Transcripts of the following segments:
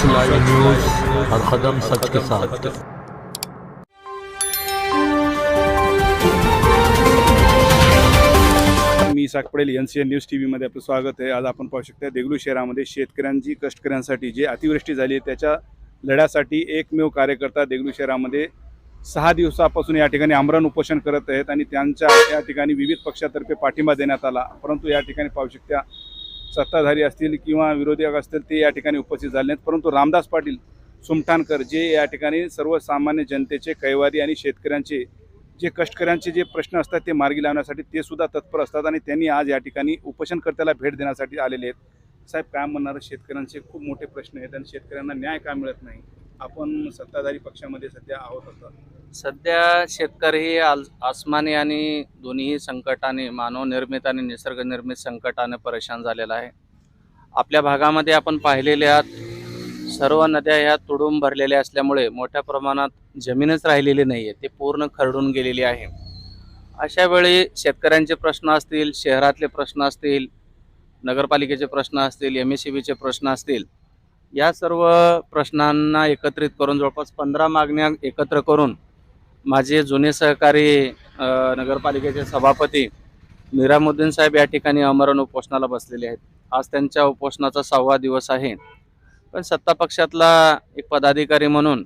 सच live news हर कदम सच के साथ। मी Isak Padel N C N news T व्हीमध्ये आपलं स्वागत आहे. आज आपण पाहू शकता देगलू शहरामध्ये शेतकऱ्यांची कष्टकऱ्यांसाठी जे अतिवृष्टी झाली आहे त्याच्या लढ्यासाठी एकमेव कार्यकर्ता देगलू शहरामध्ये सहा दिवसापासून या ठिकाणी आमरण उपोषण करत आहेत आणि त्यांच्या या ठिकाणी विविध पक्षातर्फे पाठिंबा देण्यात आला. परंतु या ठिकाणी पाहू शकता सत्ताधारी असतील किंवा विरोधक असतील ते या ठिकाणी उपस्थित झाले नाहीत. परंतु रामदास पाटील सुमठाणकर जे या ठिकाणी सर्वसामान्य जनतेचे कैवारी आणि शेतकऱ्यांचे जे कष्टकऱ्यांचे जे प्रश्न असतात ते मार्गी लावण्यासाठी ते सुद्धा तत्पर असतात आणि त्यांनी आज या ठिकाणी उपोषणकर्त्याला भेट देण्यासाठी आलेले आहेत. साहेब काय म्हणणार? शेतकऱ्यांचे खूप मोठे प्रश्न आहेत आणि शेतकऱ्यांना न्याय का मिळत नाही? आपण सत्ताधारी पक्षामध्ये सध्या आहोत असतात सध्या शेतकरी आल आसमानी आणि दोन्ही संकटाने मानवनिर्मित आणि निसर्गनिर्मित संकटाने परेशान झालेला आहे. आपल्या भागामध्ये आपण पाहिलेले आहात सर्व नद्या ह्या तुडून भरलेल्या असल्यामुळे मोठ्या प्रमाणात जमीनच राहिलेली नाही आहे ते पूर्ण खरडून गेलेली आहे. अशा वेळी शेतकऱ्यांचे प्रश्न असतील शहरातले प्रश्न असतील नगरपालिकेचे प्रश्न असतील एम एस सी बीचे प्रश्न असतील या सर्व प्रश्नांना एकत्रित करून जवळपास पंधरा मागण्या एकत्र करून माझे जुने सहकारी नगरपालिकेचे सभापती निरामुद्दीन साहेब या ठिकाणी अमरण उपोषणाला बसलेले आहेत. आज त्यांच्या उपोषणाचा सहावा दिवस आहे. पण सत्ता पक्षातला एक पदाधिकारी म्हणून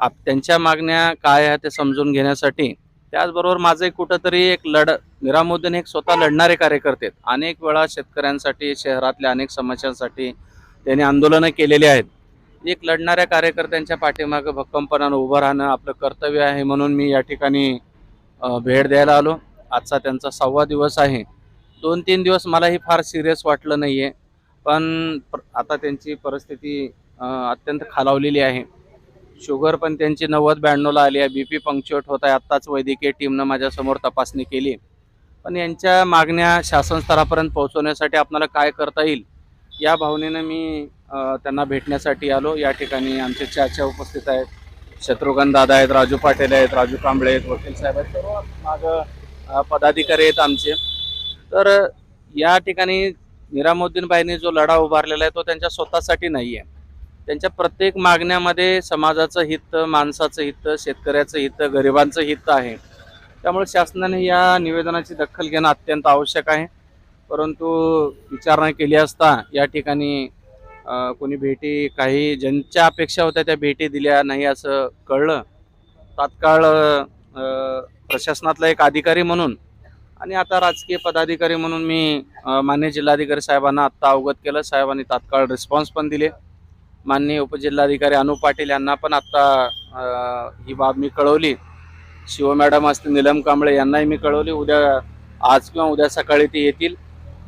आप त्यांच्या मागण्या काय आहेत ते समजून घेण्यासाठी त्याचबरोबर माझे कुठंतरी एक लढ निरामुद्दीन एक स्वतः लढणारे कार्यकर्ते आहेत. अनेक वेळा शेतकऱ्यांसाठी शहरातल्या अनेक समस्यांसाठी त्यांनी आंदोलनं केलेली आहेत. एक लढणाऱ्या कार्यकर्त्यांच्या पाठीमागं भक्कमपणानं उभं राहणं आपलं कर्तव्य आहे म्हणून मी या ठिकाणी भेट द्यायला आलो. आजचा त्यांचा सहावा दिवस आहे. दोन तीन दिवस मलाही फार सिरियस वाटलं नाही आहे पण आता त्यांची परिस्थिती अत्यंत खालावलेली आहे. शुगर पण त्यांची नव्वद ब्याण्णवला आली आहे. बी पी पंक्च्युएट होत आहे. आत्ताच वैद्यकीय टीमनं माझ्यासमोर तपासणी केली. पण यांच्या मागण्या शासन स्तरापर्यंत पोहोचवण्यासाठी आपल्याला काय करता येईल? या भावनेनं मी त्यांना भेटण्यासाठी आलो. या ठिकाणी आमचे चाचा उपस्थित आहेत. शत्रुघ्न दादा आहेत राजू पाटील आहेत राजू कांबळे आहेत वकील साहेब आहेत. सर्व मागं पदाधिकारी आहेत आमचे. तर या ठिकाणी निरामुद्दीनबाईंनी जो लढा उभारलेला आहे तो त्यांच्या स्वतःसाठी नाही आहे त्यांच्या प्रत्येक मागण्यामध्ये समाजाचं हित माणसाचं हित शेतकऱ्याचं हित गरिबांचं हित आहे. त्यामुळे शासनाने या निवेदनाची दखल घेणं अत्यंत आवश्यक आहे. परंतु विचारणा केली असता या ठिकाणी कोणी भेटी काही ज्यांच्या अपेक्षा होत्या त्या भेटी दिल्या नाही असं कळलं. तात्काळ प्रशासनातला एक अधिकारी म्हणून आणि आता राजकीय पदाधिकारी म्हणून मी मान्य जिल्हाधिकारी साहेबांना आत्ता अवगत केलं. साहेबांनी तात्काळ रिस्पॉन्स पण दिले. माननीय उपजिल्हाधिकारी अनुप पाटील यांना पण आत्ता ही बाब मी कळवली. शिव मॅडम असतील निलम कांबळे यांनाही मी कळवली. उद्या आज किंवा उद्या सकाळी ते येतील.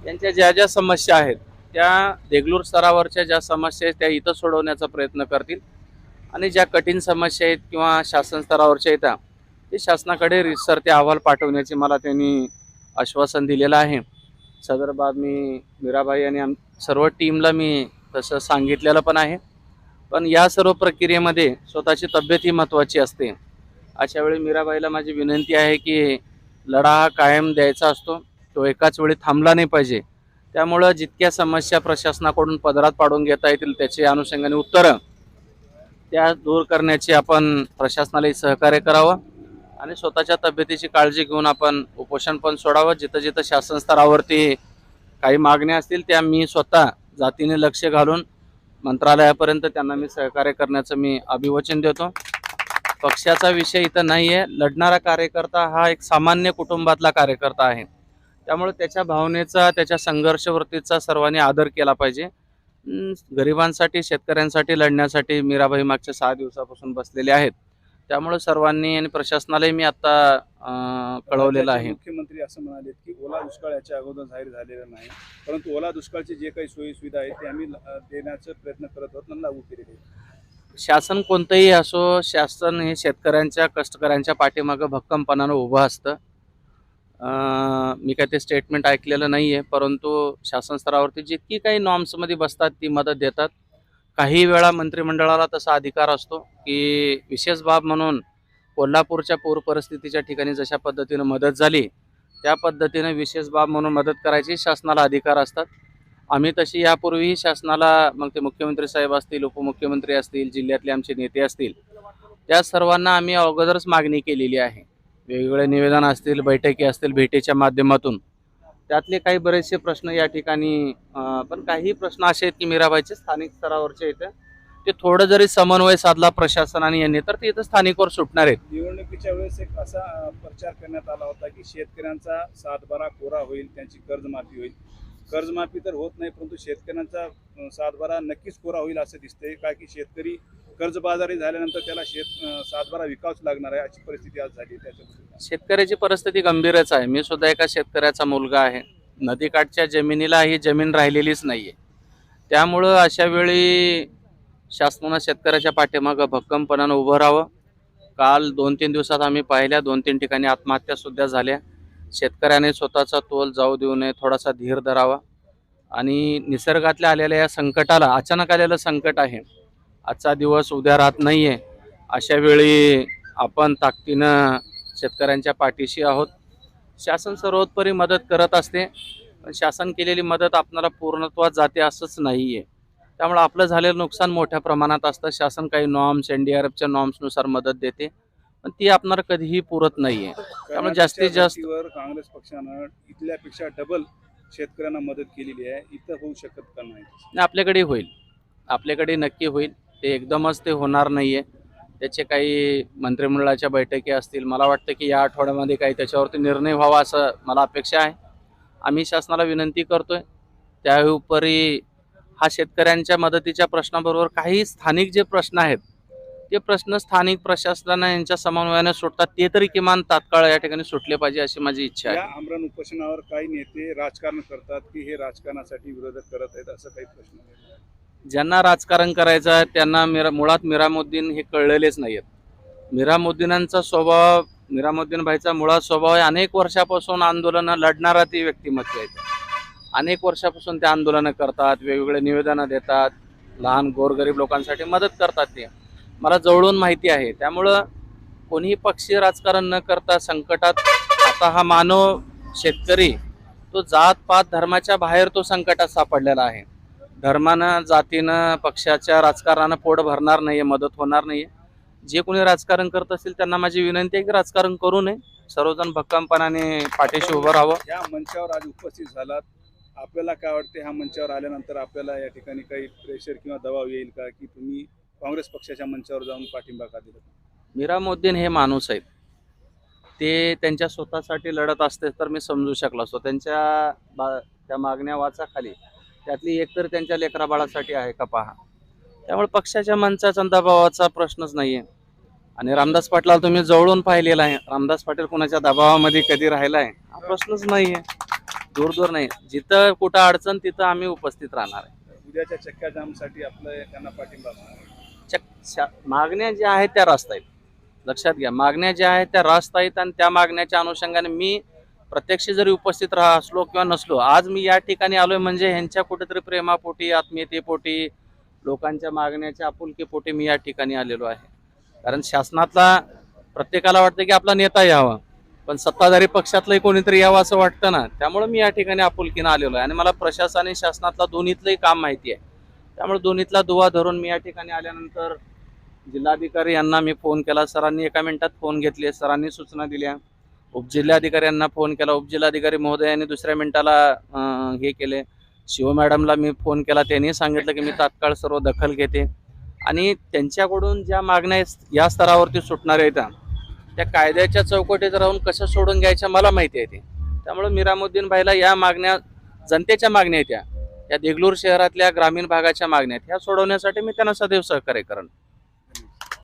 यांच्या ज्या ज्या समस्या आहेत त्या देगलूर स्तरावरच्या ज्या समस्या आहेत त्या इथं सोडवण्याचा प्रयत्न करतील. आणि ज्या कठीण समस्या आहेत किंवा शासन स्तरावरच्या येत्या ते शासनाकडे रिसर ते अहवाल पाठवण्याचे मला त्यांनी आश्वासन दिलेलं आहे. सदरबाद मी मीराबाई आणि आम सर्व टीमला मी तसं सांगितलेलं पण आहे. पण या सर्व प्रक्रियेमध्ये स्वतःची तब्येत ही महत्त्वाची असते. अशावेळी मीराबाईला माझी विनंती आहे की लढा हा कायम द्यायचा असतो. तो एकाच वेळी थांबला नाही पाहिजे. त्यामुळं जितक्या समस्या प्रशासनाकडून पदरात पाडून घेता येतील त्याचे अनुषंगाने उत्तरं त्या दूर करण्याची आपण प्रशासनालाही सहकार्य करावं आणि स्वतःच्या तब्येतीची काळजी घेऊन आपण उपोषण पण सोडावं. जिथं जिथं शासन स्तरावरती काही मागण्या असतील त्या मी स्वतः जातीने लक्ष घालून मंत्रालयापर्यंत त्यांना मी सहकार्य करण्याचं मी अभिवचन देतो. पक्षाचा विषय इथं नाही आहे लढणारा कार्यकर्ता हा एक सामान्य कुटुंबातला कार्यकर्ता आहे. त्यामुळे त्याच्या भावनेचा त्याच्या संघर्षवृत्तीचा सर्वांनी आदर केला पाहिजे. गरिबांसाठी शेतकऱ्यांसाठी लढण्यासाठी मीराबाई मागच्या सहा दिवसापासून बसलेले आहेत. त्यामुळे सर्वांनी आणि प्रशासनालाही मी आता कळवलेलं आहे. मुख्यमंत्री असं म्हणाले की ओला दुष्काळ याच्या अगोदर जाहीर झालेला नाही. परंतु ओला दुष्काळचे जे काही सोयी सुविधा आहेत ते आम्ही देण्याचा प्रयत्न करत आहोत आणि लागू केलेले शासन कोणतंही असो शासन हे शेतकऱ्यांच्या कष्टकऱ्यांच्या पाठीमागं भक्कमपणानं उभं असतं. मी काय ते स्टेटमेंट ऐकलेलं नाही आहे परंतु शासन स्तरावरती जितकी काही नॉर्म्समध्ये बसतात ती मदत देतात. काही वेळा मंत्रिमंडळाला तसा अधिकार असतो की विशेष बाब म्हणून कोल्हापूरच्या पूर परिस्थितीच्या ठिकाणी जशा पद्धतीनं मदत झाली त्या पद्धतीनं विशेष बाब म्हणून मदत करायची शासनाला अधिकार असतात. आम्ही तशी यापूर्वीही शासनाला मग ते मुख्यमंत्री साहेब असतील उपमुख्यमंत्री असतील जिल्ह्यातले आमचे नेते असतील त्या सर्वांना आम्ही अगोदरच मागणी केलेली आहे. वेगवेगळे निवेदन असतील बैठकी असतील भेटीच्या माध्यमातून. त्यातले काही बरेचसे प्रश्न या ठिकाणी पण काही प्रश्न असे आहेत की मीराबाईचे स्थानिक स्तरावरचे इथे. ते थोडं जरी समन्वय साधला प्रशासनाने यांनी तर ते इथं स्थानिकवर सुटणार आहेत. निवडणुकीच्या वेळेस एक असा प्रचार करण्यात आला होता की शेतकऱ्यांचा सातबारा कोरा होईल त्यांची कर्जमाफी होईल. कर्जमाफी तर होत नाही परंतु शेतकऱ्यांचा सातबारा नक्कीच कोरा होईल असं दिसतंय. का की शेतकरी कर्जबाजारी झाल्यानंतर त्याला शेत सातबारा विकावच लागणार आहे अशी परिस्थिती आज झाली त्याच्या शेतकऱ्याची परिस्थिती गंभीरच आहे. मी सुद्धा एका शेतकऱ्याचा मुलगा आहे. नदीकाठच्या जमिनीला ही जमीन राहिलेलीच नाहीये. त्यामुळं अशा वेळी शासनानं शेतकऱ्याच्या पाठीमागं भक्कमपणानं उभं राहावं. काल दोन तीन दिवसात आम्ही पाहिल्या दोन तीन ठिकाणी आत्महत्या सुद्धा झाल्या. शेतकऱ्याने स्वतःचा तोल जाऊ देऊ नये थोडासा धीर धरावा. आणि निसर्गातल्या आलेल्या या संकटाला अचानक आलेलं संकट आहे. आजचा दिवस उद्या राहत नाहीये. अशा वेळी आपण ताकदीनं शेतकऱ्यांच्या पाठीशी आहोत. शासन सर्वोत्परी मदत करत असते पण शासन केलेली मदत आपणाला पूर्णत्वात जाते असंच नाही आहे त्यामुळे आपलं झालेलं नुकसान मोठ्या प्रमाणात असतं. शासन काही नॉर्म्स एन डी आर एफच्या नॉर्म्सनुसार मदत देते पण ती आपणाला कधीही पुरत नाही आहे त्यामुळे जास्तीत जास्त- काँग्रेस पक्षानं इथल्यापेक्षा डबल शेतकऱ्यांना मदत केलेली आहे. इथं होऊ शकत का नाही? आपल्याकडे होईल. आपल्याकडे नक्की होईल. ते एकदमच ते होणार नाही आहे त्याचे काही मंत्रिमंडळाच्या बैठकी असतील. मला वाटतं की या आठवड्यामध्ये काही त्याच्यावरती निर्णय व्हावा असं मला अपेक्षा आहे. आम्ही शासनाला विनंती करतो आहे त्याउपरी हा शेतकऱ्यांच्या मदतीच्या प्रश्नाबरोबर काही स्थानिक जे प्रश्न आहेत ते प्रश्न स्थानिक प्रशासनानं यांच्या समन्वयाने सुटतात ते तरी किमान तात्काळ या ठिकाणी सुटले पाहिजे अशी माझी इच्छा आहे. आमरण उपोषणावर काही नेते राजकारण करतात की हे राजकारणासाठी विरोधक करत आहेत असं काही प्रश्न आहे. ज्यांना राजकारण करायचं आहे त्यांना मिरा मुळात मिरामुद्दीन हे कळलेलेच नाही आहेत मिरामुद्दीनांचा स्वभाव मिरामुद्दीन भाईचा मुळात स्वभाव आहे अनेक वर्षापासून आंदोलनं लढणारा ती व्यक्तिमत्व आहेत अनेक वर्षापासून ते आंदोलनं करतात वेगवेगळे निवेदनं देतात लहान गोरगरीब लोकांसाठी मदत करतात ते. मला जवळून माहिती आहे त्यामुळं कोणीही पक्षीय राजकारण न करता संकटात आता हा मानव शेतकरी तो जात पात धर्माच्या बाहेर तो संकटात सापडलेला आहे. धर्मानं जातीनं पक्षाच्या राजकारणानं पोट भरणार नाहीये मदत होणार नाहीये. जे कोणी राजकारण करत असतील त्यांना माझी विनंती आहे की राजकारण करू नये. सर्वजण भक्कमपणाने पाठीशी उभं राहावं. या मंचावर आज उपस्थित झालात. आपल्याला काय वाटते ह्या मंचावर आल्यानंतर आपल्याला या ठिकाणी काही प्रेशर किंवा दबाव येईल का की तुम्ही काँग्रेस पक्षाच्या मंचावर जाऊन पाठिंबा का दिला? मीरामुद्दीन हे माणूस आहेत. ते त्यांच्या स्वतःसाठी लढत असते तर मी समजू शकलो असतो. त्यांच्या बा त्या मागण्या वाचाखाली त्यातली एक तर त्यांच्या लेकरा बाळासाठी आहे का पहा. त्यामुळे पक्षाच्या मंचाचा दबावाचा प्रश्नच नाही आहे आणि रामदास पाटलाला तुम्ही जवळून पाहिलेला आहे. रामदास पाटील कुणाच्या दबावामध्ये कधी राहिला आहे हा प्रश्नच नाही आहे दूर दूर नाही. जिथं कुठं अडचण तिथं आम्ही उपस्थित राहणार आहे. उद्याच्या चक्का जामसाठी आपलं त्यांना पाठिंबा मागण्या ज्या आहेत त्या रास्त आहेत लक्षात घ्या मागण्या ज्या आहेत त्या रास्त आहेत आणि त्या मागण्याच्या अनुषंगाने मी प्रत्यक्ष जरी उपस्थित राहा असलो किंवा नसलो आज मी या ठिकाणी आलोय म्हणजे ह्यांच्या कुठेतरी प्रेमापोटी आत्मीयतेपोटी लोकांच्या मागण्याच्या आपुलकीपोटी मी या ठिकाणी आलेलो आहे. कारण शासनातला प्रत्येकाला वाटतं की आपला नेता यावा पण सत्ताधारी पक्षातलंही कोणीतरी यावं असं वाटतं ना त्यामुळे मी या ठिकाणी आपुलकीनं आलेलो आहे. आणि मला प्रशासन आणि शासनातला दोन्हीतलंही काम माहिती आहे. त्यामुळे दोन्हीतला दुवा धरून मी या ठिकाणी आल्यानंतर जिल्हाधिकारी यांना मी फोन केला. सरांनी एका मिनिटात फोन घेतले सरांनी सूचना दिल्या. उपजिल्हाधिकाऱ्यांना फोन केला. उपजिल्हाधिकारी महोदयांनी दुसऱ्या मिनिटाला हे केले. शिव मॅडमला मी फोन केला. त्यांनी सांगितलं की मी तात्काळ सर्व दखल घेते. आणि त्यांच्याकडून ज्या मागण्या आहेत, या स्तरावरती सुटणाऱ्या येतात त्या कायद्याच्या चौकटीत राहून कशा सोडून घ्यायच्या मला माहिती आहे ते. त्यामुळे मिरामुद्दीन भाईला या मागण्या जनतेच्या मागण्या आहेत या या देगलूर शहरातल्या ग्रामीण भागाच्या मागण्या आहेत. ह्या सोडवण्यासाठी मी त्यांना सदैव सहकार्य करेन.